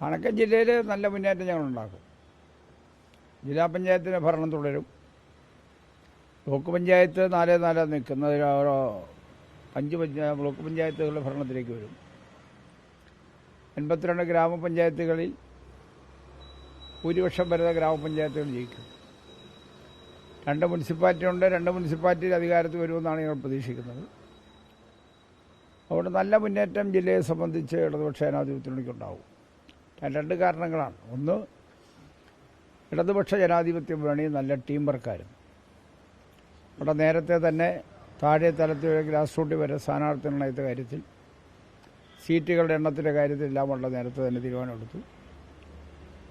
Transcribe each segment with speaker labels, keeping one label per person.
Speaker 1: പാണക്കാട് ജില്ലയിൽ നല്ല മുന്നേറ്റം ഞങ്ങൾ ഉണ്ടാക്കും. ജില്ലാ പഞ്ചായത്തിന്റെ ഭരണം തുടരും. ബ്ലോക്ക് പഞ്ചായത്ത് നാലേ നാല് നിൽക്കുന്നതിൽ ഓരോ അഞ്ച് പഞ്ചായത്ത് ബ്ലോക്ക് പഞ്ചായത്തുകളുടെ ഭരണത്തിലേക്ക് വരും. എൺപത്തിരണ്ട് ഗ്രാമപഞ്ചായത്തുകളിൽ ഭൂരിപക്ഷം വരുന്ന ഗ്രാമപഞ്ചായത്തുകൾ ജയിക്കും. രണ്ട് മുനിസിപ്പാലിറ്റി ഉണ്ട്. രണ്ട് മുനിസിപ്പാലിറ്റിയിൽ അധികാരത്തിൽ വരുമെന്നാണ് ഞങ്ങൾ പ്രതീക്ഷിക്കുന്നത്. അതുകൊണ്ട് നല്ല മുന്നേറ്റം ജില്ലയെ സംബന്ധിച്ച് ഇടതുപക്ഷ ജനാധിപത്യത്തിനുണ്ടാവും രണ്ട് കാരണങ്ങളാണ്. ഒന്ന് ഇടതുപക്ഷ ജനാധിപത്യ മുന്നണി നല്ല ടീം വർക്കായിരുന്നു അവിടെ നേരത്തെ തന്നെ താഴെ തലത്തിൽ ഗ്രാസ് റൂട്ടിൽ വരെ സ്ഥാനാർത്ഥി നിർണയത്തെ കാര്യത്തിൽ സീറ്റുകളുടെ എണ്ണത്തിന്റെ കാര്യത്തിൽ എല്ലാം നേരത്തെ തന്നെ തീരുമാനമെടുത്തു.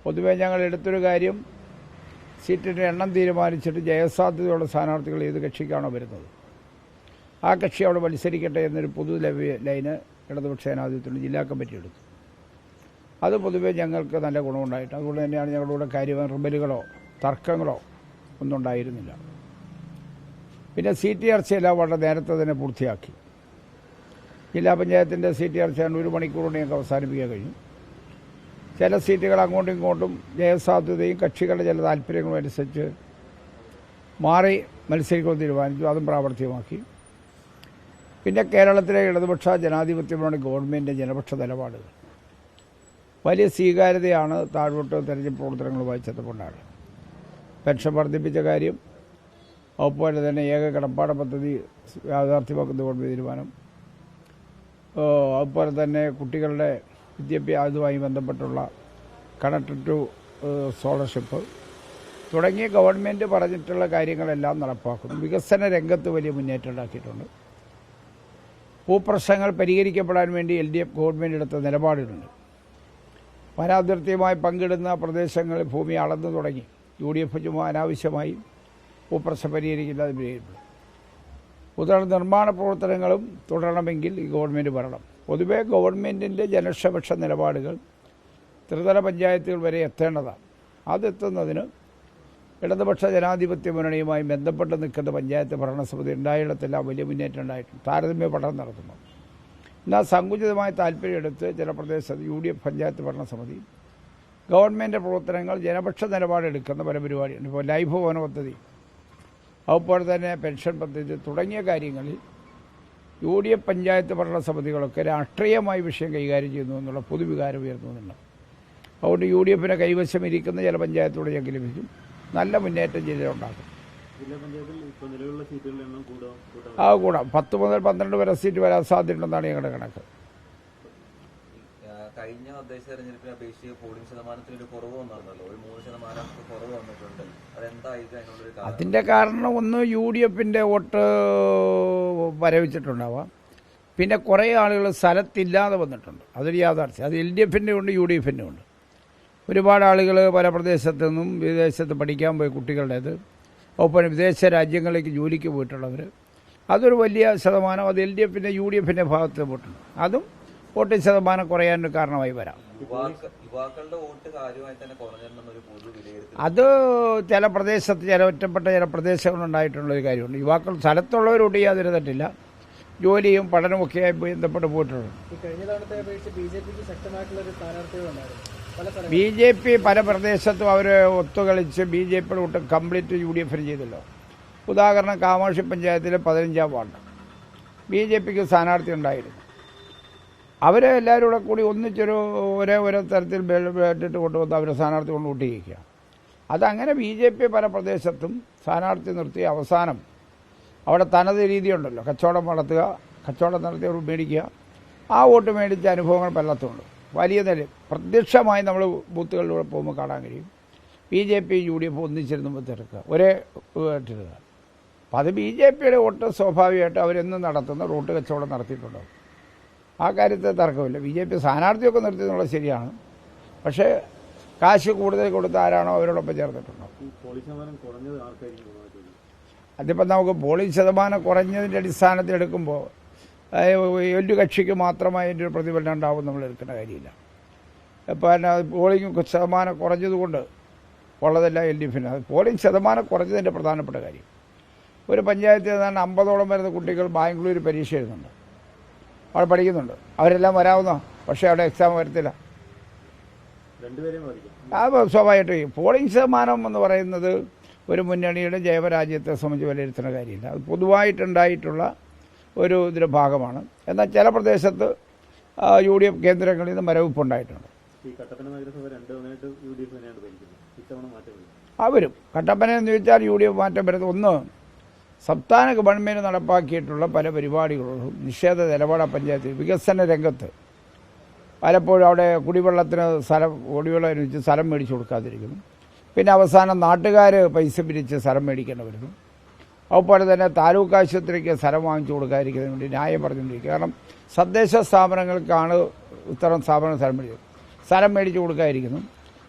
Speaker 1: പൊതുവേ ഞങ്ങൾ എടുത്തൊരു കാര്യം സീറ്റിന്റെ എണ്ണം തീരുമാനിച്ചിട്ട് ജയസാധ്യതയുള്ള സ്ഥാനാർത്ഥികൾ ഏത് കക്ഷിക്കാണോ വരുന്നത്. ആ കക്ഷി അവിടെ മത്സരിക്കട്ടെ എന്നൊരു പൊതു ലൈന് ഇടതുപക്ഷ ജനാധിപത്യത്തിന് ജില്ലാ കമ്മിറ്റി എടുത്തു അത് പൊതുവേ ഞങ്ങൾക്ക് നല്ല ഗുണമുണ്ടായിട്ട് അതുകൊണ്ട് തന്നെയാണ് ഞങ്ങളുടെ കൂടെ കാര്യമായ റിബലുകളോ തർക്കങ്ങളോ ഒന്നും ഉണ്ടായിരുന്നില്ല. പിന്നെ സി ടി ആർ സി എല്ലാം വളരെ നേരത്തെ തന്നെ പൂർത്തിയാക്കി. ജില്ലാ പഞ്ചായത്തിന്റെ സി ടി ആർ സി ആണ് ഒരു മണിക്കൂറുകൊണ്ട് ഞങ്ങൾക്ക് അവസാനിപ്പിക്കാൻ കഴിഞ്ഞു. ചില സീറ്റുകൾ അങ്ങോട്ടും ഇങ്ങോട്ടും ജയസാധ്യതയും കക്ഷികളുടെ ചില താല്പര്യങ്ങളും അനുസരിച്ച് മാറി മത്സരിക്കുമെന്ന് തീരുമാനിച്ചു. അതും പ്രാവർത്തികമാക്കി. പിന്നെ കേരളത്തിലെ ഇടതുപക്ഷ ജനാധിപത്യമാണ് ഗവൺമെന്റ് ജനപക്ഷ നിലപാടുകൾ. വലിയ സ്വീകാര്യതയാണ് താഴോട്ട് തെരഞ്ഞെടുപ്പ് പ്രവർത്തനങ്ങളുമായി ചെന്നപ്പോണ്ടാണ് പെൻഷൻ വർദ്ധിപ്പിച്ച കാര്യം അതുപോലെ തന്നെ ഏക കടപ്പാട പദ്ധതി യാഥാർത്ഥ്യമാക്കുന്ന ഗവൺമെന്റ് തീരുമാനം അതുപോലെ തന്നെ കുട്ടികളുടെ വിദ്യാഭ്യാസവുമായി ബന്ധപ്പെട്ടുള്ള കണക്ട് ടു സ്കോളർഷിപ്പ് തുടങ്ങിയ ഗവൺമെന്റ് പറഞ്ഞിട്ടുള്ള കാര്യങ്ങളെല്ലാം നടപ്പാക്കുന്നു. വികസന രംഗത്ത് വലിയ മുന്നേറ്റം ഉണ്ടാക്കിയിട്ടുണ്ട്. ഭൂപ്രശ്നങ്ങൾ പരിഹരിക്കപ്പെടാൻ വേണ്ടി എൽ ഡി എഫ് ഗവൺമെന്റ് എടുത്ത നിലപാടുകളുണ്ട്. വനാതിർത്തിയുമായി പങ്കിടുന്ന പ്രദേശങ്ങളിൽ ഭൂമി അളന്നു തുടങ്ങി. യു ഡി എഫ് ചുമ അനാവശ്യമായി ഭൂപ്രശ്നം പരിഹരിക്കുന്നത് വിലയിരുത്തും പുതിയ നിർമ്മാണ പ്രവർത്തനങ്ങളും തുടരണമെങ്കിൽ ഈ ഗവൺമെന്റ് വരണം. പൊതുവെ ഗവൺമെന്റിന്റെ ജനക്ഷപക്ഷ നിലപാടുകൾ ത്രിതല പഞ്ചായത്തുകൾ വരെ എത്തേണ്ടതാണ്. അതെത്തുന്നതിന് ഇടതുപക്ഷ ജനാധിപത്യ മുന്നണിയുമായി ബന്ധപ്പെട്ട് നിൽക്കുന്ന പഞ്ചായത്ത് ഭരണസമിതി ഉണ്ടായിടത്തെല്ലാം വലിയ മുന്നേറ്റം ഉണ്ടായിട്ടുണ്ട്. താരതമ്യ പഠനം നടത്തുന്നു. എന്നാൽ സങ്കുചിതമായ താല്പര്യമെടുത്ത് ചില പ്രദേശത്ത് യു ഡി എഫ് പഞ്ചായത്ത് ഭരണസമിതി ഗവൺമെന്റ് പ്രവർത്തനങ്ങൾ ജനപക്ഷ നിലപാടെടുക്കുന്ന പല പരിപാടിയുണ്ട് ഇപ്പോൾ ലൈഫ് ഭവന പദ്ധതി അതുപോലെ തന്നെ പെൻഷൻ പദ്ധതി തുടങ്ങിയ കാര്യങ്ങളിൽ യു ഡി എഫ് പഞ്ചായത്ത് ഭരണസമിതികളൊക്കെ രാഷ്ട്രീയമായി വിഷയം കൈകാര്യം ചെയ്യുന്നു എന്നുള്ള പൊതുവികാരം ഉയർന്നുന്നുണ്ട് അതുകൊണ്ട് യു ഡി എഫിനെ കൈവശം ഇരിക്കുന്ന ചില പഞ്ചായത്തോട് ഞങ്ങൾക്ക് ലഭിക്കും. നല്ല മുന്നേറ്റം ജില്ലയുണ്ടാക്കും ആ കൂടാം. പത്ത് മുതൽ പന്ത്രണ്ട് വരെ സീറ്റ് വരാൻ സാധ്യതയുണ്ടെന്നാണ് ഞങ്ങളുടെ കണക്ക്.
Speaker 2: അതിന്റെ കഴിഞ്ഞ തദ്ദേശ തെരഞ്ഞെടുപ്പിനെ അപേക്ഷിച്ച് പോളിംഗ് ശതമാനത്തിൽ ഒരു കുറവ് വന്നിട്ടുണ്ടല്ലോ. ഒരു മൂന്ന് ശതമാനം കുറവ് വന്നിട്ടുണ്ട്. അതെന്തായിരിക്കും അതിന്റെ കാരണം?
Speaker 1: ഒന്ന് യു ഡി എഫിന്റെ വോട്ട് വരവിച്ചിട്ടുണ്ടാവാം. പിന്നെ കുറേ ആളുകൾ സ്ഥലത്തില്ലാതെ വന്നിട്ടുണ്ട്. അതൊരു യാഥാർത്ഥ്യം. അത് എൽ ഡി എഫിന്റെ ഉണ്ട് യു ഡി എഫിന്റെ ഉണ്ട്. ഒരുപാട് ആളുകൾ പല പ്രദേശത്തു നിന്നും വിദേശത്ത് പഠിക്കാൻ പോയി കുട്ടികളുടേത്. ഒപ്പം വിദേശ രാജ്യങ്ങളിലേക്ക് ജോലിക്ക് പോയിട്ടുള്ളവർ അതൊരു വലിയ ശതമാനം അത് എൽ ഡി എഫിന്റെ യു ഡി എഫിന്റെ ഭാഗത്ത് പോയിട്ടുണ്ട്. അതും വോട്ടിംഗ് ശതമാനം കുറയാനൊരു കാരണമായി വരാം.
Speaker 2: യുവാക്കളുടെ വോട്ട് കാര്യമായി തന്നെ കുറഞ്ഞിട്ടുണ്ടെന്നൊരു പൊതു വിലയിരുത്തൽ.
Speaker 1: അത് ചില പ്രദേശത്ത് ചില ഒറ്റപ്പെട്ട ചില പ്രദേശങ്ങളുണ്ടായിട്ടുള്ളൊരു കാര്യമുണ്ട്. യുവാക്കൾ സ്ഥലത്തുള്ളവരോട് യാതൊരു തെറ്റില്ല ജോലിയും പഠനമൊക്കെയായി ബന്ധപ്പെട്ട് പോയിട്ടുണ്ട്.
Speaker 3: ഈ കഴിഞ്ഞ തവണത്തെ അപേക്ഷിച്ച് ബി ജെ പിക്ക് ശക്തമായിട്ടുള്ള ഒരു സ്ഥാനാർത്ഥികളുണ്ടായിരുന്നു.
Speaker 1: ബി ജെ പി പല പ്രദേശത്തും അവർ ഒത്തുകളിച്ച് ബി ജെ പിയുടെ ഒട്ടും കംപ്ലീറ്റ് യു ഡി എഫിന് ചെയ്തല്ലോ. ഉദാഹരണം കാമാക്ഷി പഞ്ചായത്തിലെ പതിനഞ്ചാം വാർഡ്. ബി ജെ പിക്ക് സ്ഥാനാർത്ഥി ഉണ്ടായിരുന്നു. അവരെ എല്ലാവരും കൂടെ കൂടി ഒന്നിച്ചൊരു ഒരേ ഒരേ തരത്തിൽ ഇട്ടിട്ട് കൊണ്ടുവന്ന് അവരെ സ്ഥാനാർത്ഥി കൊണ്ട് കൂട്ടിയിരിക്കുക. അതങ്ങനെ ബി ജെ പി പല പ്രദേശത്തും സ്ഥാനാർത്ഥി നിർത്തി അവസാനം അവിടെ തനത് രീതിയുണ്ടല്ലോ. കച്ചവടം വളർത്തുക കച്ചവടം നടത്തി അവർ മേടിക്കുക. ആ വോട്ട് മേടിച്ച അനുഭവങ്ങൾ പലത്തുണ്ട് വലിയ നില പ്രത്യക്ഷമായി നമ്മൾ ബൂത്തുകളിലൂടെ പോകുമ്പോൾ കാണാൻ കഴിയും. B J P U D F ഒന്നിച്ചിരുന്ന് തിരക്കുക ഒരേ ഇട്ടിരുക അപ്പം അത് ബി ജെ പിയുടെ വോട്ട് സ്വാഭാവികമായിട്ട് അവരെന്നും നടത്തുന്ന റൂട്ട് കച്ചവടം നടത്തിയിട്ടുണ്ടാവും. ആ കാര്യത്തെ തർക്കമില്ല. ബി ജെ പി സ്ഥാനാർത്ഥിയൊക്കെ നിർത്തി എന്നുള്ളത് ശരിയാണ്. പക്ഷേ കാശ് കൂടുതൽ കൊടുത്ത ആരാണോ അവരോടൊപ്പം
Speaker 4: വരിക?
Speaker 1: അതിപ്പോൾ നമുക്ക് പോളിംഗ് ശതമാനം കുറഞ്ഞതിന്റെ അടിസ്ഥാനത്തിൽ എടുക്കുമ്പോൾ ഒരു കക്ഷിക്ക് മാത്രമായി അതിന്റെ ഒരു പ്രതിഫലനം ഉണ്ടാവും നമ്മൾ എടുക്കേണ്ട കാര്യമില്ല. പിന്നെ പോളിംഗ് ശതമാനം കുറഞ്ഞതുകൊണ്ട് ഉള്ളതല്ല എൽ ഡി എഫിന്. അത് പോളിംഗ് ശതമാനം കുറഞ്ഞതിന്റെ പ്രധാനപ്പെട്ട കാര്യം. ഒരു പഞ്ചായത്തിൽ നിന്നാണ് അമ്പതോളം വരുന്ന കുട്ടികൾ ബാംഗ്ലൂർ പരീക്ഷ എഴുതുന്നുണ്ട്. അവിടെ പഠിക്കുന്നുണ്ട്. അവരെല്ലാം വരാവുന്ന? പക്ഷേ അവിടെ എക്സാം വരത്തില്ല. അത് സ്വാഭാവികമായിട്ട് പോളിംഗ് ശതമാനം എന്ന് പറയുന്നത് ഒരു മുന്നണിയുടെ ജൈവരാജ്യത്തെ സംബന്ധിച്ച് വിലയിരുത്തുന്ന കാര്യമില്ല. അത് പൊതുവായിട്ടുണ്ടായിട്ടുള്ള ഒരു ഇതിന്റെ ഭാഗമാണ്. എന്നാൽ ചില പ്രദേശത്ത് യു ഡി എഫ് കേന്ദ്രങ്ങളിൽ നിന്ന് മരവിപ്പുണ്ടായിട്ടുണ്ട്
Speaker 4: ഈ കട്ടപ്പന
Speaker 1: എന്ന് ചോദിച്ചാൽ യു ഡി എഫ് മാറ്റം വരുന്നത് ഒന്ന് സംസ്ഥാന ഗവൺമെന്റ് നടപ്പാക്കിയിട്ടുള്ള പല പരിപാടികളും നിഷേധ നിലപാട് പഞ്ചായത്ത് വികസന രംഗത്ത്. പലപ്പോഴും അവിടെ കുടിവെള്ളത്തിന് സ്ഥലം കുടിവെള്ളം അനുസരിച്ച് സ്ഥലം മേടിച്ചു കൊടുക്കാതിരിക്കുന്നു. പിന്നെ അവസാനം നാട്ടുകാർ പൈസ പിരിച്ച് സ്ഥലം മേടിക്കേണ്ടി വരുന്നു. അതുപോലെ തന്നെ താലൂക്ക് ആശുപത്രിക്ക് സ്ഥലം വാങ്ങിച്ചു കൊടുക്കാതിരിക്കുന്നതിന് വേണ്ടി ന്യായം പറഞ്ഞുകൊണ്ടിരിക്കുക. കാരണം തദ്ദേശ സ്ഥാപനങ്ങൾക്കാണ് ഇത്തരം സ്ഥാപനം സ്ഥലം മേടിച്ചത്. സ്ഥലം മേടിച്ചു കൊടുക്കാതിരിക്കുന്നു.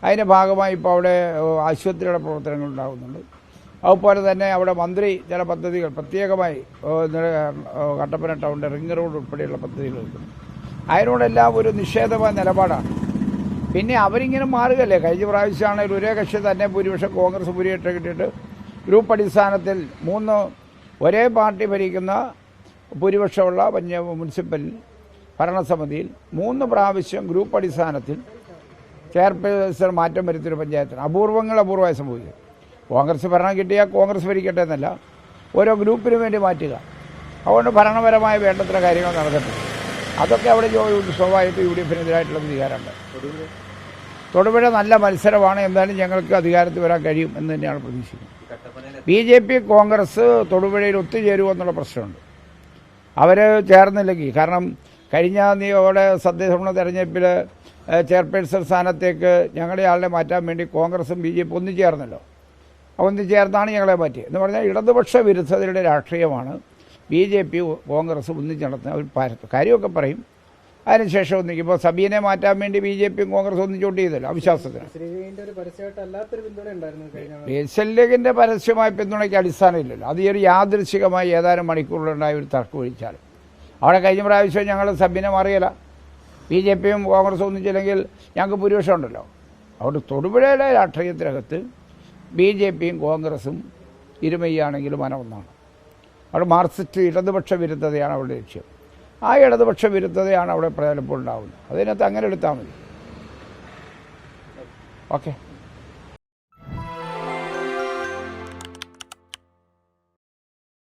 Speaker 1: അതിന്റെ ഭാഗമായി ഇപ്പോൾ അവിടെ ആശുപത്രിയുടെ പ്രവർത്തനങ്ങൾ ഉണ്ടാകുന്നുണ്ട്. അതുപോലെ തന്നെ അവിടെ മന്ത്രി ചില പദ്ധതികൾ പ്രത്യേകമായി കട്ടപ്പന ടൗണിന്റെ റിംഗ് റോഡ് ഉൾപ്പെടെയുള്ള പദ്ധതികൾ അതിനോടെല്ലാം ഒരു നിഷേധമായ നിലപാടാണ്. പിന്നെ അവരിങ്ങനെ മാറുകയല്ലേ? കഴിഞ്ഞ പ്രാവശ്യമാണെങ്കിൽ ഒരേ കക്ഷി തന്നെ ഭൂരിപക്ഷം കോൺഗ്രസ് ഭൂരിപക്ഷം കിട്ടിയിട്ട് ഗ്രൂപ്പ് അടിസ്ഥാനത്തിൽ മൂന്ന് ഒരേ പാർട്ടി ഭരിക്കുന്ന ഭൂരിപക്ഷമുള്ള വന്യ മുനിസിപ്പൽ ഭരണസമിതിയിൽ മൂന്ന് പ്രാവശ്യം ഗ്രൂപ്പ് അടിസ്ഥാനത്തിൽ ചെയർപേഴ്സൺ മാറ്റം വരുത്തിയൊരു പഞ്ചായത്തിന് അപൂർവങ്ങൾ അപൂർവമായി സംഭവിച്ചത് കോൺഗ്രസ് ഭരണം കിട്ടിയാൽ കോൺഗ്രസ് ഭരിക്കട്ടെ എന്നല്ല ഓരോ ഗ്രൂപ്പിന് വേണ്ടി മാറ്റുക. അതുകൊണ്ട് ഭരണപരമായ വേണ്ടത്ര കാര്യങ്ങൾ നടക്കട്ടെ. അതൊക്കെ അവിടെ ജോലി സ്വാഭാവികമായിട്ട് യു ഡി എഫിനെതിരായിട്ടുള്ള വികാരമുണ്ട് തൊടുപുഴ? നല്ല മത്സരമാണ് എന്തായാലും ഞങ്ങൾക്ക് അധികാരത്തിൽ വരാൻ കഴിയും എന്ന് തന്നെയാണ് പ്രതീക്ഷിക്കുന്നത്. ബി ജെ പി കോൺഗ്രസ് തൊടുപുഴയിൽ ഒത്തുചേരുമോ എന്നുള്ള പ്രശ്നമുണ്ട്. അവർ ചേർന്നില്ലെങ്കിൽ കാരണം കഴിഞ്ഞ നിയോടെ സത്യസമ്മണ തെരഞ്ഞെടുപ്പിൽ ചെയർപേഴ്സൺ സ്ഥാനത്തേക്ക് ഞങ്ങളെ ആളെ മാറ്റാൻ വേണ്ടി കോൺഗ്രസും ബി ജെ പി ഒന്നു ചേർന്നല്ലോ ഒന്നു ചേർന്നാണ് ഞങ്ങളെ മാറ്റിയത്. എന്ന് പറഞ്ഞാൽ ഇടതുപക്ഷ വിരുദ്ധതയുടെ രാഷ്ട്രീയമാണ് ബി ജെ പി കോൺഗ്രസ് ഒന്നിച്ച് നടത്തുന്ന പാര- കാര്യമൊക്കെ പറയും. അതിനുശേഷം ഒന്നിക്കും ഇപ്പോൾ സബീനെ മാറ്റാൻ വേണ്ടി ബി ജെ പിയും കോൺഗ്രസ് ഒന്നിച്ചോട്ട് ചെയ്തല്ലോ അവിശ്വാസത്തിന്. ലീഗിന്റെ പരസ്യമായ പിന്തുണയ്ക്ക് അടിസ്ഥാനമില്ലല്ലോ. അത് ഈ ഒരു യാദൃശികമായി ഏതാനും മണിക്കൂറിലുണ്ടായ ഒരു തർക്കം ഒഴിച്ചാൽ. അവിടെ കഴിഞ്ഞ പ്രാവശ്യം ഞങ്ങൾ സബീനെ മാറിയല്ല. ബി ജെ പിയും കോൺഗ്രസും ഒന്നിച്ചില്ലെങ്കിൽ ഞങ്ങൾക്ക് ഭൂരിപക്ഷം ഉണ്ടല്ലോ. അതുകൊണ്ട് തൊടുപുഴയിലെ രാഷ്ട്രീയത്തിനകത്ത് ബി ജെ പിയും കോൺഗ്രസും ഇരുമയ്യാണെങ്കിലും മനം ഒന്നാണ് അവിടെ മാർക്സിസ്റ്റ് ഇടതുപക്ഷ വിരുദ്ധതയാണ് അവരുടെ ലക്ഷ്യം. ആ ഇടതുപക്ഷ വിരുദ്ധതയാണ് അവിടെ പ്രചാരപ്പോൾ ഉണ്ടാകുന്നത് അതിനകത്ത് അങ്ങനെ എടുത്താൽ മതി. ഓക്കെ.